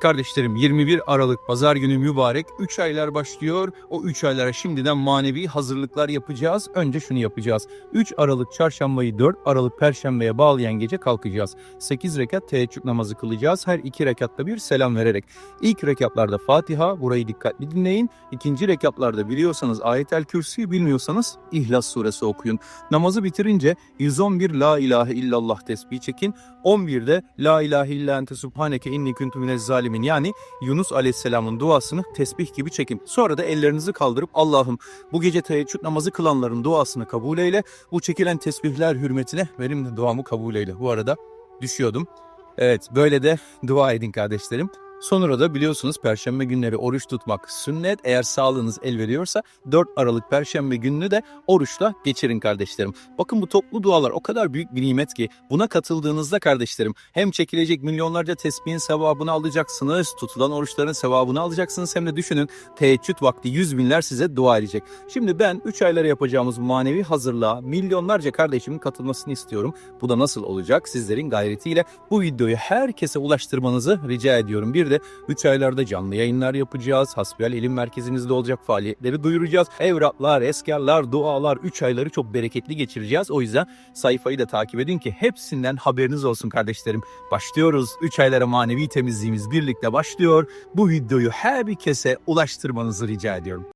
Kardeşlerim 21 Aralık Pazar günü mübarek 3 aylar başlıyor. O 3 aylara şimdiden manevi hazırlıklar yapacağız. Önce şunu yapacağız. 3 Aralık çarşambayı 4 Aralık perşembeye bağlayan gece kalkacağız. 8 rekat teheccüd namazı kılacağız. Her 2 rekatta bir selam vererek. İlk rekatlarda Fatiha, burayı dikkatli dinleyin. İkinci rekatlarda biliyorsanız Ayetel Kürsi'yi bilmiyorsanız İhlas suresi okuyun. Namazı bitirince 111 La ilahe illallah tesbihi çekin. 11'de La ilahe illa ente subhaneke inni kuntu minez zalimin yani Yunus aleyhisselamın duasını tesbih gibi çekin. Sonra da ellerinizi kaldırıp Allah'ım bu gece teheccüd namazı kılanların duasını kabul eyle. Bu çekilen tesbihler hürmetine benim de duamı kabul eyle. Bu arada düşüyordum. Evet böyle de dua edin kardeşlerim. Sonra da biliyorsunuz perşembe günleri oruç tutmak sünnet. Eğer sağlığınız el veriyorsa 4 Aralık perşembe gününü de oruçla geçirin kardeşlerim. Bakın bu toplu dualar o kadar büyük bir nimet ki buna katıldığınızda kardeşlerim hem çekilecek milyonlarca tesbihin sevabını alacaksınız, tutulan oruçların sevabını alacaksınız hem de düşünün teheccüd vakti yüz binler size dua edecek. Şimdi ben 3 aylara yapacağımız manevi hazırlığa milyonlarca kardeşimin katılmasını istiyorum. Bu da nasıl olacak? Sizlerin gayretiyle bu videoyu herkese ulaştırmanızı rica ediyorum. Bir de 3 aylarda canlı yayınlar yapacağız. Hasbihal ilim merkezimizde olacak faaliyetleri duyuracağız. Evraklar, eskarlar, dualar 3 ayları çok bereketli geçireceğiz. O yüzden sayfayı da takip edin ki hepsinden haberiniz olsun kardeşlerim. Başlıyoruz. 3 aylara manevi temizliğimiz birlikte başlıyor. Bu videoyu her bir kese ulaştırmanızı rica ediyorum.